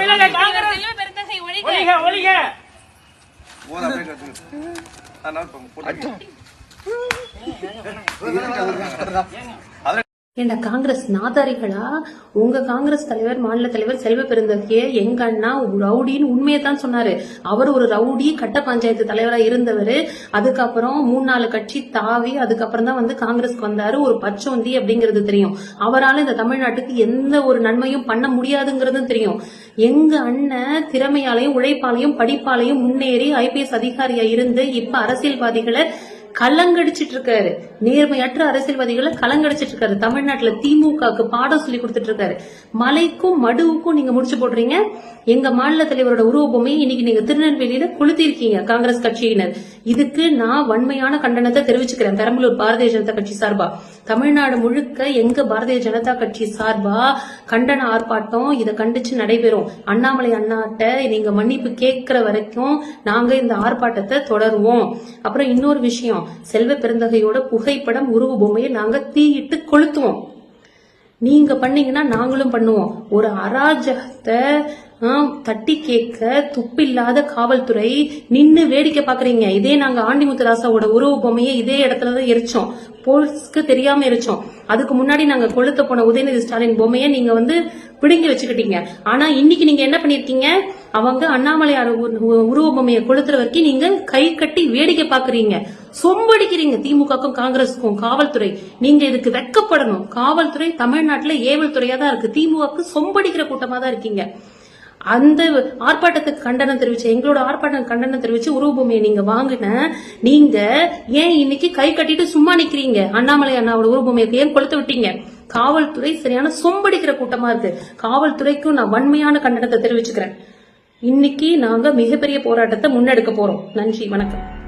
தமிழக காங்கிரஸ். ஒழிக ஒழிக. ஒழிக ஏண்டா காங்கிரஸ் நாதாரிகளா? உங்க காங்கிரஸ் தலைவர் மாநில தலைவர் செல்வ பெருந்தகையே எங்க அண்ணா ரவுடின்னு உண்மையை தான் சொன்னாரு. அவர் ஒரு ரவுடி கட்ட பஞ்சாயத்து தலைவரா இருந்தவர். அதுக்கப்புறம் மூணு நாலு கட்சி தாவி அதுக்கப்புறம் தான் வந்து காங்கிரஸ்க்கு வந்தாரு. ஒரு பச்சோந்தி அப்படிங்கிறது தெரியும். அவரால இந்த தமிழ்நாட்டுக்கு எந்த ஒரு நன்மையும் பண்ண முடியாதுங்கிறதும் தெரியும். எங்க அண்ணன் திறமையாலையும் உழைப்பாலையும் படிப்பாலையும் முன்னேறி ஐபிஎஸ் அதிகாரியா இருந்து இப்ப அரசியல்வாதிகளை கலங்கடிச்சிட்டு இருக்காரு நேர்மையற்ற அரசியல்வாதிகளை கலங்கடிச்சிட்டு இருக்காரு தமிழ்நாட்டுல திமுகவுக்கு பாடம் சொல்லி கொடுத்துட்டு இருக்காரு மலைக்கும் மடுவுக்கும் நீங்க முடிச்சு போடுறீங்க. எங்க மாநில தலைவரோட உருவ இன்னைக்கு நீங்க திருநெல்வேலியில கொளுத்திருக்கீங்க காங்கிரஸ் கட்சியினர். இதுக்கு நான் வன்மையான கண்டனத்தை தெரிவிச்சுக்கிறேன். பெரம்பலூர் பாரதிய ஜனதா கட்சி சார்பா. தமிழ்நாடு முழுக்க எங்க பாரதிய ஜனதா கட்சி சார்பா கண்டன ஆர்ப்பாட்டம் இதை கண்டிச்சு நடைபெறும். அண்ணாமலை அண்ணாட்ட நீங்க மன்னிப்பு கேட்கிற வரைக்கும் நாங்க இந்த ஆர்ப்பாட்டத்தை தொடருவோம். அப்புறம் இன்னொரு விஷயம் செல்வ பெருந்தகையோட புகைப்படம் உருவ பொம்மையை நாங்க தீயிட்டு கொளுத்துவோம். நீங்க பண்ணீங்கன்னா நாங்களும் பண்ணுவோம். ஒரு அராஜகத்தை தட்டி கேட்க துப்பில்லாத காவல்துறை நின்று வேடிக்கை பாக்குறீங்க. இதே நாங்க ஆண்டிமுத்துராசாவோட உருவ பொம்மையை இதே இடத்துல தான் எரிச்சோம். போலீஸ்க்கு தெரியாம எரிச்சோம். அதுக்கு முன்னாடி நாங்க கொளுத்த போன உதயநிதி ஸ்டாலின் பொம்மையை நீங்க வந்து பிடுங்கி வச்சுக்கிட்டீங்க. ஆனா இன்னைக்கு நீங்க என்ன பண்ணிருக்கீங்க? அவங்க அண்ணாமலையார் உருவ பொம்மையை கொளுத்துற வரைக்கும் நீங்க கை கட்டி வேடிக்கை பாக்குறீங்க. சொம்படிக்கிறீங்க திமுகக்கும் காங்கிரஸுக்கும் காவல்துறை. நீங்க இதுக்கு வெக்கப்படணும். காவல்துறை தமிழ்நாட்டுல ஏவல் துறையா தான் இருக்கு. திமுகக்கு சொம்படிக்கிற கூட்டமா தான் இருக்கீங்க. அந்த ஆர்ப்பாட்டத்துக்கு கண்டனம் தெரிவிச்ச எங்களோட ஆர்ப்பாட்டம் கண்டனம் தெரிவிச்சு உருவபூமியை நீங்க வாங்கின நீங்க ஏன் இன்னைக்கு கை கட்டிட்டு சும்மா நிக்கிறீங்க? அண்ணாமலை அண்ணாவோட உருவபூமியை ஏன் கொளுத்து விட்டீங்க? காவல்துறை சரியான சொம்படிக்கிற கூட்டமா இருக்கு. காவல்துறைக்கும் நான் வன்மையான கண்டனத்தை தெரிவிச்சுக்கிறேன். இன்னைக்கு நாங்க மிகப்பெரிய போராட்டத்தை முன்னெடுக்க போறோம். நன்றி வணக்கம்.